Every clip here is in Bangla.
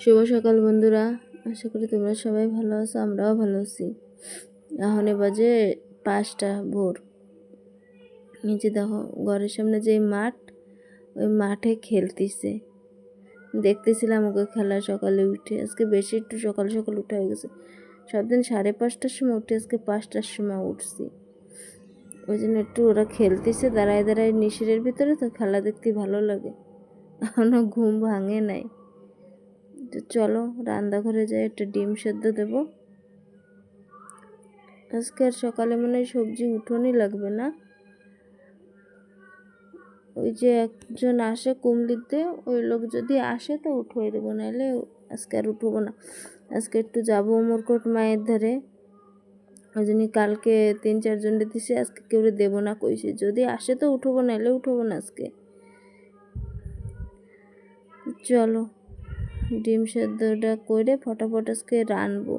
শুভ সকাল, বন্ধুরা। আশা করি তোমরা সবাই ভালো আছো, আমরাও ভালো আছি। এখন বাজে পাঁচটা ভোর। নিচে দেখো, ঘরের সামনে যে মাঠ, ওই মাঠে খেলতেছে। দেখতেছিলাম ওকে খেলা সকালে উঠে। আজকে বেশি একটু সকাল সকাল উঠে হয়ে গেছে। সব দিন সাড়ে পাঁচটার সময় উঠে, আজকে পাঁচটার সময় উঠছি। ওই জন্য একটু ওরা খেলতেছে, দাঁড়ায় দাঁড়ায় নিশিরের ভিতরে তো খেলা দেখতে ভালো লাগে। এখনও ঘুম ভাঙে নাই। চলো রান্নাঘরে যাই, একটা ডিম সেদ্ধ দেব। আজকে আর সকালে মনে সবজি উঠোনই লাগবে না। ওই যে একজন আসে কুমলিতে, ওই লোক যদি আসে তো উঠোই দেবো নাহলে আজকে আর উঠবো না। আজকে একটু যাব উমরকোট মায়ের ধারে। ওই জন্য কালকে তিন চারজন দিছে, আজকে কেউ দেবো না কইছে। যদি আসে তো উঠবো নাহলে উঠবো না আজকে। চলো। ডিম সেদ্ধটা করে ফটাফট আজকে রানবো।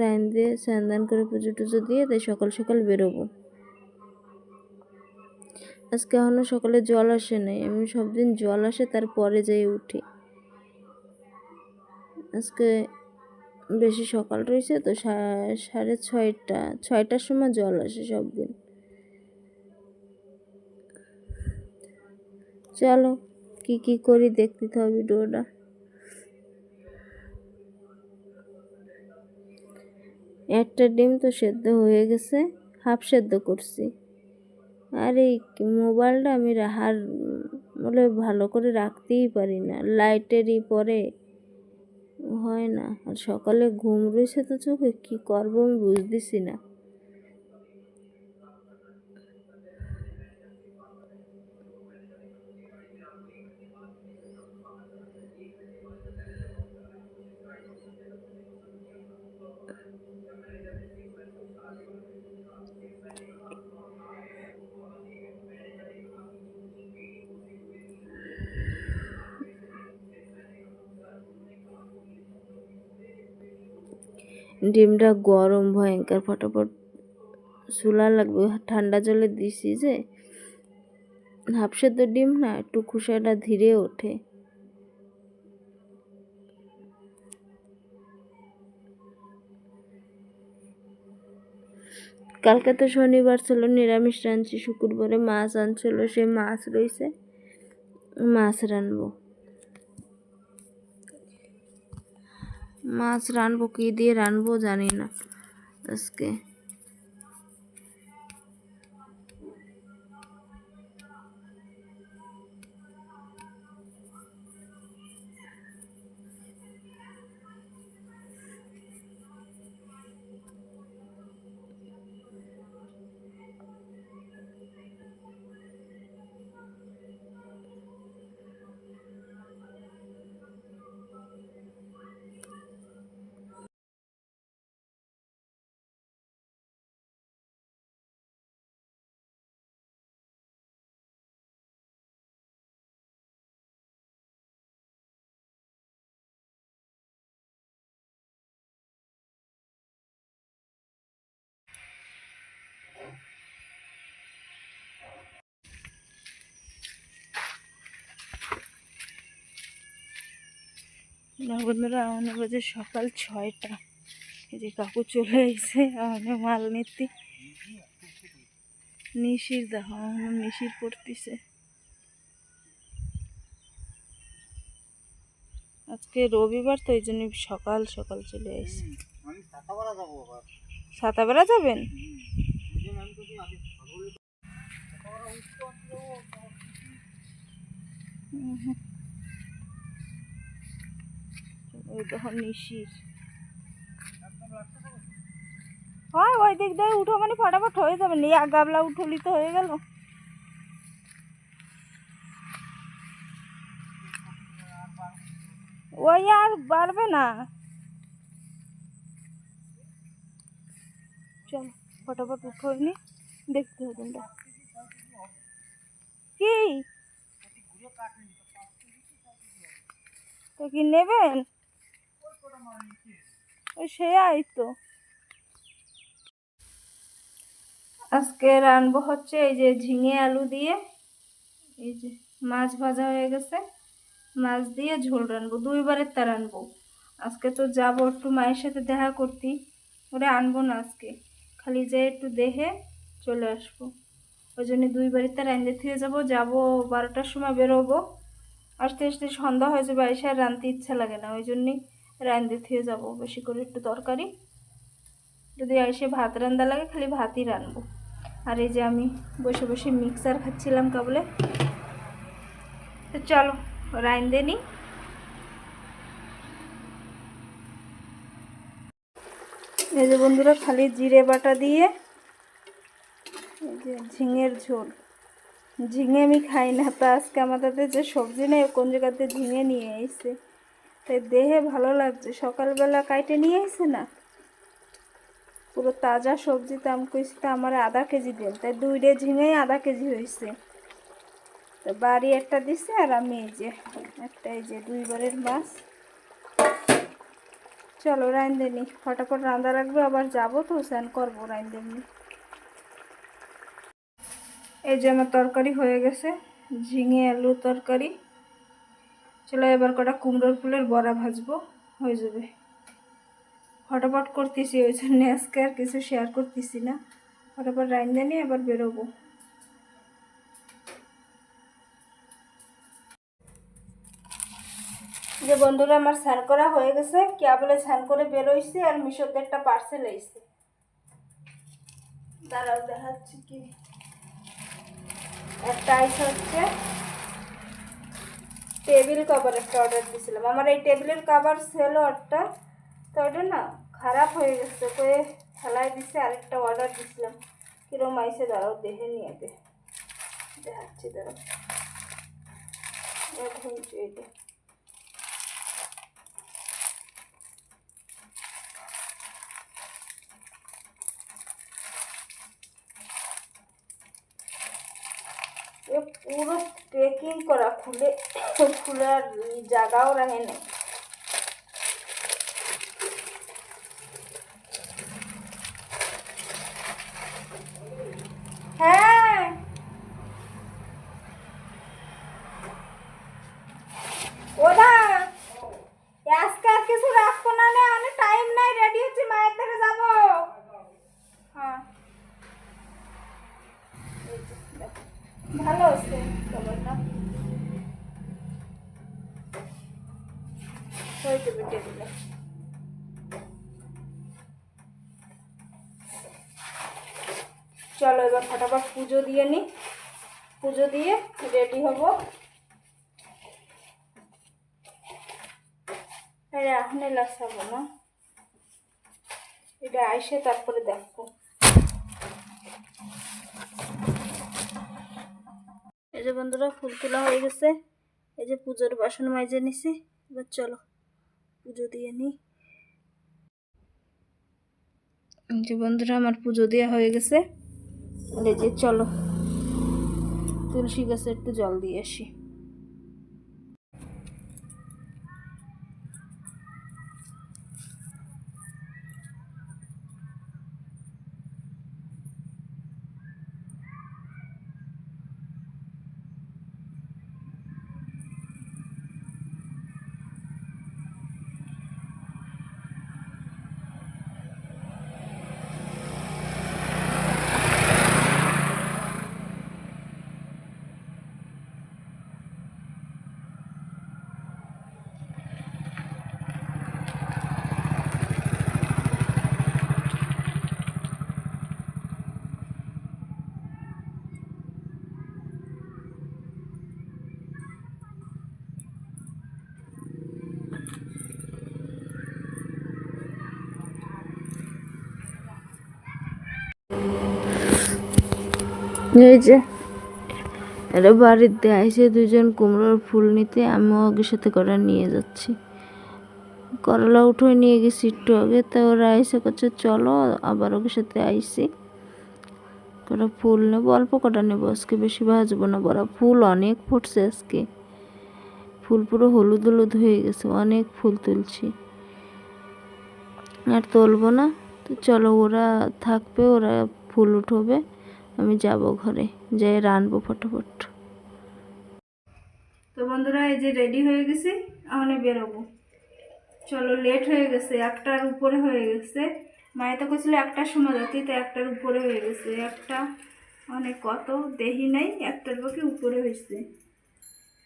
রান দিয়ে স্নান করে পুজো টুজো দিয়ে তাই সকাল সকাল বেরোবো। আজকে এখনও সকালে জল আসে নাই, আমি সব দিন জল আসে তারপরে যাই উঠি। আজকে বেশি সকাল রয়েছে তো সাড়ে ছয়টা, ছয়টার সময় জল আসে সব দিন চলো। কি কি করি দেখতে হবে ভিডিওটা একটা ডিম তো সেদ্ধ হয়ে গেছে, হাফ সেদ্ধ করছি। আর এই মোবাইলটা আমি রাহার বলে ভালো করে রাখতেই পারি না, লাইটেরই পরে হয় না। আর সকালে ঘুম রয়েছে তো চোখে, কী করব আমি বুঝতেছি না। ডিমটা গরম, ভয়ঙ্কর, ফটাফট চুলা লাগবে, ঠান্ডা জলে দিছি যে। হাফ সেদ্ধ ডিম না, একটু খুসাটা ধীরে ওঠে। কালকে তো শনিবার ছিল, নিরামিষ রাঁধছি, শুক্রবারে মাছ আনছিল সে মাছ রয়েছে মাছ রানবো মাছ রানবো কী দিয়ে রানবো জানি না আজকে। বন্ধুরা আমাদের বাজে সকাল ছয়টা। এই যে কাকু চলে এসে আমাদের মাল নিতে নিশির দেখো আমার নিশির পড়তেছে। আজকে রবিবার, তো এই জন্য সকাল সকাল চলে এসে ছাতাবেড়া যাবেন? হুম। ওই দেখো নিশির হয়, ওই দিক দিয়ে উঠো মানে ফটাফট হয়ে যাবে। নিয়ে গাবলা উঠলি তো হয়ে গেল। ওই আর বাড়বে না। চল, ফটাফট উঠো নি দেখতে হবে তোমরা। কি? তো কি নেবেন? ওই সে তো। আজকে রানবো হচ্ছে এই যে ঝিঙে আলু দিয়ে। এই যে মাছ ভাজা হয়ে গেছে। মাছ দিয়ে ঝোল রানবো, দুইবারের তা রানবো। আজকে তো যাব একটু মায়ের সাথে দেখা করতে। ওরে আনব না আজকে। খালি যে একটু দেখে চলে আসব। ওই জন্য দুইবারের তা রান্ধে থেকে যাব। যাব বারোটার সময় বেরোবো। আসতে আসতে সন্ধ্যা হয়ে যাবে, এসে আর রানতে ইচ্ছা লাগে না। ওই জন্যই রান্ধে থেকে যাব, বেশি করে একটু তরকারি। যদি এসে ভাত রান্দা লাগে, খালি ভাতই রানবো আর এই যে আমি বসে বসে মিক্সার খাচ্ছিলাম কাবলে। তো চলো রাইন্দে নি। এই যে বন্ধুরা, খালি জিরে বাটা দিয়ে যে ঝিঙের ঝোল। ঝিঙে আমি খাই না, তা আজকে আমাদের যে সবজি নেই, কোন জায়গাতে ঝিঙে নিয়ে এসে তাই দেহে ভালো লাগছে। সকালবেলা কাইটে নিয়ে এসে না? পুরো তাজা সবজি আমি কইছি তো আমার আধা কেজি দেন। তাই দুইটা ঝিঙেই আধা কেজি হয়েছে তো বাড়ি একটা দিছে আর আমি এই যে, একটা এই যে দুইবারের মাছ। চলো রান্ধেনি ফটাফট রান্না রাখবে, আবার যাব তো, স্নান করব রান্ধেনি এই যে আমার তরকারি হয়ে গেছে, ঝিঙে আলু তরকারি। চলো এবার কটা কুমড়োর ফুলের বড়া ভাজবো, হয়ে যাবে। ফটাফট করতেছি, ওই জন্য আজকে আর কিছু শেয়ার করতেছি না। ফটাফট রাইন্দা নিয়ে এবার বেরোবো। যে বন্ধুরা, আমার স্নান করা হয়ে গেছে, কেয়া বলে স্নান করে বেরোইছি আর মিশোতে একটা পার্সেল এসছে দাঁড়াও, দেখাচ্ছি কি। একটা আইস হচ্ছে টেবিল কভার একটা অর্ডার দিয়েছিলাম আমার এই টেবিলের কভার সেল একটা তো ওটা না খারাপ হয়ে গেছে, তো ফেলাই দিছে, আরেকটা অর্ডার দিয়েছিলাম কিরম আইসে দাঁড়াও, দেখে নিয়ে দেখাচ্ছি দাঁড়াও। এটা পুরো প্যাকিং করা খুলে খুলে জায়গাও রাখে না হ্যাঁ ওদা আজকে আর কিছু রাখব না নে অনেক টাইম নাই রেডি হচ্ছে মায়ের থেকে যাব হ্যাঁ এই যে, দেখো। ভালো আছে খাবারটা হয়ে যাবে টেবিলে চলো এবার ফটাফট পুজো দিয়ে নি পুজো দিয়ে রেডি হব। এখন লাগাবো না? এটা আইসে তারপরে দেখব। এই যে বন্ধুরা, ফুল তোলা হয়ে গেছে। এই যে পুজোর বাসন মাইজে নিছি। এবার চলো, পুজো দিয়ে নি। যে বন্ধুরা, আমার পুজো দেওয়া হয়ে গেছে। চলো। তুলসী গাছে একটু জল দিয়ে আসি। এই যে, এরা বাড়িতে আইসে দুজন কুমড়োর ফুল নিতে, আমিও ওদের সাথে করে নিয়ে যাচ্ছি। করলা উঠে নিয়ে গেছি একটু আগে, তো ওরা এসে করছে চলো, আবার ওকে সাথে আইসি। কটা ফুল নেব, অল্প কটা নেব, আজকে বেশি ভাজবো না, বড় ফুল অনেক ফুটছে আজকে। ফুল পুরো হলুদ হলুদ হয়ে গেছে, অনেক ফুল তুলছি। আর তুলবো না, তো চলো ওরা থাকবে, ওরা ফুল উঠবে। আমি যাব ঘরে যাই রানবো ফটোফট। তো বন্ধুরা, এই যে রেডি হয়ে গেছি এখন বেরোবো। চলো লেট হয়ে গেছে, একটার উপরে হয়ে গেছে। মায়ে তো করছিল একটার সময় যাতে তো একটার উপরে হয়ে গেছে। একটা অনেক কত দেহি নাই, একটার পক্ষে উপরে হয়েছে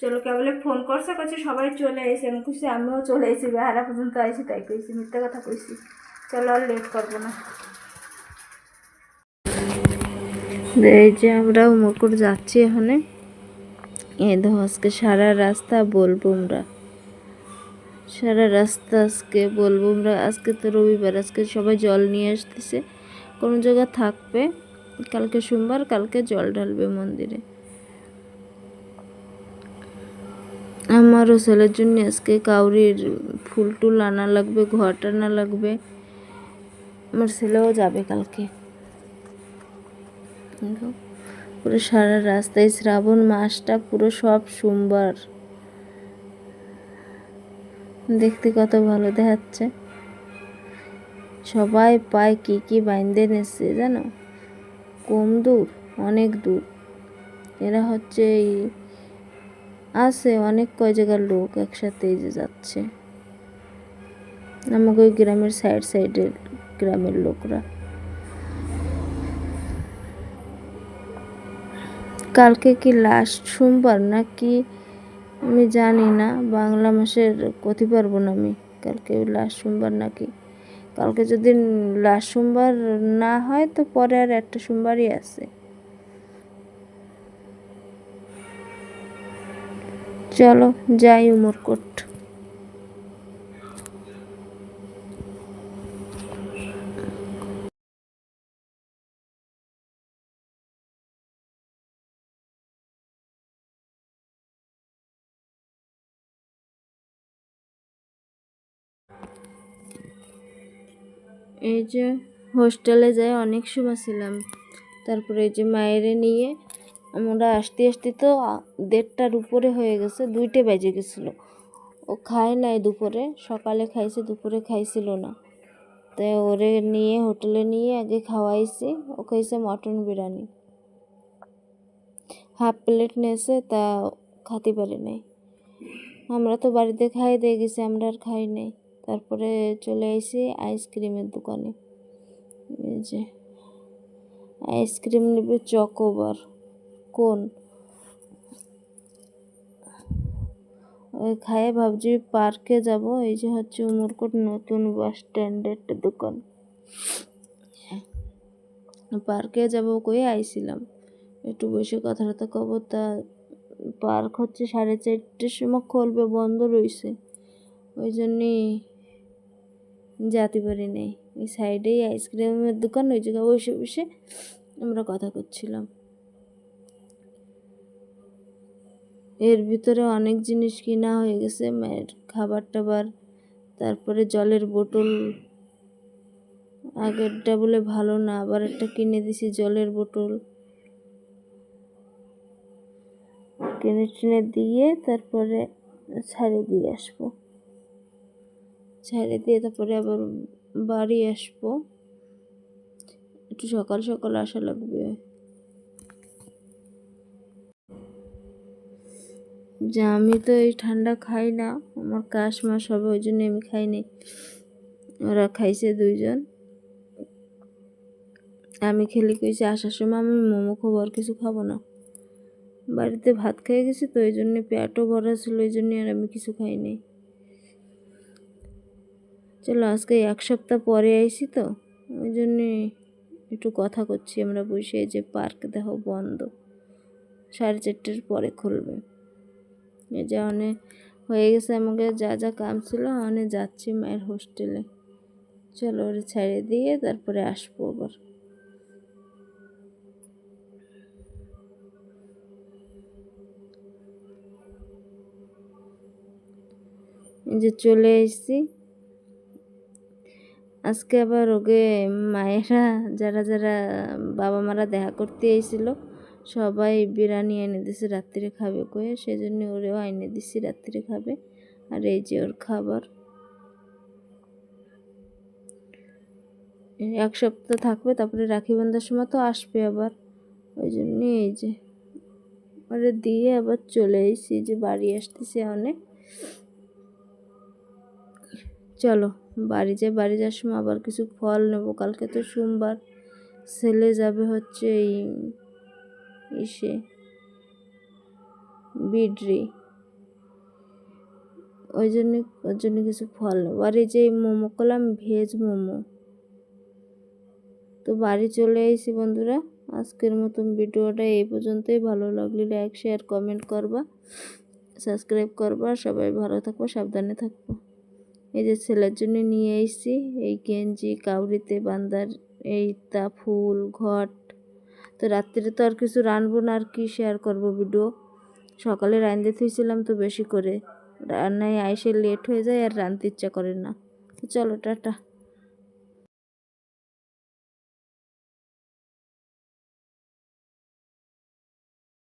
চলো, কেবলে ফোন করছে কাছে সবাই চলে এসে আমি খুশি আমিও চলে এসেছি বেহারা পর্যন্ত আইসি তাই কইছি, মিথ্যা কথা কইছি। চলো, আর লেট করব না। এই যে আমরা মুকুট যাচ্ছি এখানে। এই দেখো, আজকে সারা রাস্তা বলব আমরা। সারা রাস্তা আজকে বলব আমরা। আজকে তো রবিবার, আজকে সবাই জল নিয়ে আসতেছে। কোনো জায়গায় থাকবে। কালকে সোমবার, কালকে জল ঢালবে মন্দিরে। আমারও ছেলের জন্য আজকে কাউরির ফুল টুল আনা লাগবে, ঘর আনা লাগবে। আমার ছেলেও যাবে কালকে। পুরো সারা রাস্তায় শ্রাবণ মাসটা পুরো সব সোমবার। দেখতে কত ভালো দেখাচ্ছে। সবাই পায় কি কি বাইন্দে নেছে জানো? কম দূর, অনেক দূর। এরা হচ্ছে এই আছে অনেক কয় জায়গার লোক একসাথে যে যাচ্ছে। আমাকে ওই গ্রামের সাইড সাইডের গ্রামের লোকরা। কালকে কি লাস্ট সোমবার নাকি আমি জানি না, বাংলা মাসের কথি পারব না আমি। কালকে লাস্ট সোমবার নাকি। কালকে যদি লাস্ট সোমবার না হয় তো পরে আর একটা সোমবারই আছে। চলো, যাই উমরকোট। এই যে হোস্টেলে যাই, অনেক সময় ছিলাম। তারপরে এই যে মায়েরে নিয়ে আমরা আসতে আসতে তো দেড়টার উপরে হয়ে গেছে, দুইটে বেজে গেছিল। ও খায় নাই দুপুরে, সকালে খাইছে, দুপুরে খাইছিল না। তাই ওরে নিয়ে হোটেলে নিয়ে আগে খাওয়াইছি, ও খাইছে মটন বিরিয়ানি। হাফ প্লেট নিয়েছে, তা খাতে পারে নাই। আমরা তো বাড়িতে খাই দিয়ে গেছি, আমরা আর খাই নাই। তারপরে চলে আইসি আইসক্রিমের দোকানে। এই যে, আইসক্রিম নেবে চকোবার। কোন? ওই খায়ে ভাবছি পার্কে যাব, এই যে হচ্ছে উমরকোট নতুন বাস স্ট্যান্ডের দোকান। পার্কে যাব কই? আইছিলাম। একটু বসে কথা টথা কব, তা পার্ক হচ্ছে সাড়ে চারটের সময় খুলবে, বন্ধ রয়েছে ওই জন্যই যেতে পারি নাই ওই সাইডেই আইসক্রিমের দোকান ওই জায়গায় বসে বসে আমরা কথা করছিলাম এর ভিতরে অনেক জিনিস কিনা হয়ে গেছে মায়ের খাবার টাবার তারপরে জলের বোতল আগেরটা বলে ভালো না আবার একটা কিনে দিছি জলের বোতল কিনে টিনে দিয়ে তারপরে ছাড়ে দিয়ে আসব ছেড়ে দিয়ে তারপরে আবার বাড়ি আসব। একটু সকাল সকাল আসা লাগবে। যে, আমি তো এই ঠান্ডা খাই না। আমার কাশ মাস হবে, ওই জন্য আমি খাই নি ওরা খাইছে দুইজন। আমি খেলে কইছি আসার সময় আমি মোমো খাব, আর কিছু খাব না। বাড়িতে ভাত খেয়ে গেছি তো, ওই জন্য পেটও ভরা ছিল, ওই জন্য আর আমি কিছু খাইনি। চলো আজকে এক সপ্তাহ পরে আইছি তো, ওই জন্যে একটু কথা করছি আমরা বসে যে পার্ক দেখো বন্ধ। সাড়ে চারটের পরে খুলবে। এই যে অনেক হয়ে গেছে আমাকে যা যা কাম ছিল অনেক যাচ্ছি মায়ের হোস্টেলে। চলো ওরে ছেড়ে দিয়ে তারপরে আসব আবার। যে চলে এসেছি আজকে আবার ওকে মায়েরা, যারা যারা বাবা মারা দেখা করতে এসেছিল, সবাই বিরিয়ানি এনে দিছে, রাত্রে খাবে কয়ে। সেজন্য ওরেও এনে দিছি, রাত্রে খাবে। আর এই যে ওর খাবার। এক সপ্তাহ থাকবে, তারপরে রাখি বান্ধার সময় তো আসবে আবার। ওই জন্য এই যে ওরে দিয়ে আবার চলে এসেছি, যে বাড়ি আসতেছে অনেক। চলো। বাড়ি যাই বাড়ি যাওয়ার সময় আবার কিছু ফল নেব। কালকে তো সোমবার। ছেলে যাবে হচ্ছে এই ইসে বিডরি। ওই জন্য, ওর জন্য কিছু ফল নেব। আর এই যে মোমো করলাম, ভেজ মোমো। তো বাড়ি চলে এসেছি বন্ধুরা। আজকের মতন ভিডিওটা এই পর্যন্তই। ভালো লাগলে লাইক শেয়ার কমেন্ট করবা। সাবস্ক্রাইব করবা। সবাই ভালো থাকব, সাবধানে থাকব। এই যে ছেলের জন্য নিয়ে এসেছি এই গেঞ্জি, কাউরিতে বান্দার, এই তা ফুল, ঘট। তো রাত্রিরে তো আর কিছু রানবো না, আর কি শেয়ার করব ভিডিও সকালে রাঁধতে থুইছিলাম তো বেশি করে। রান্নায় আইসে লেট হয়ে যায় আর রাঁধতে ইচ্ছা করে না। তো চলো, টাটা।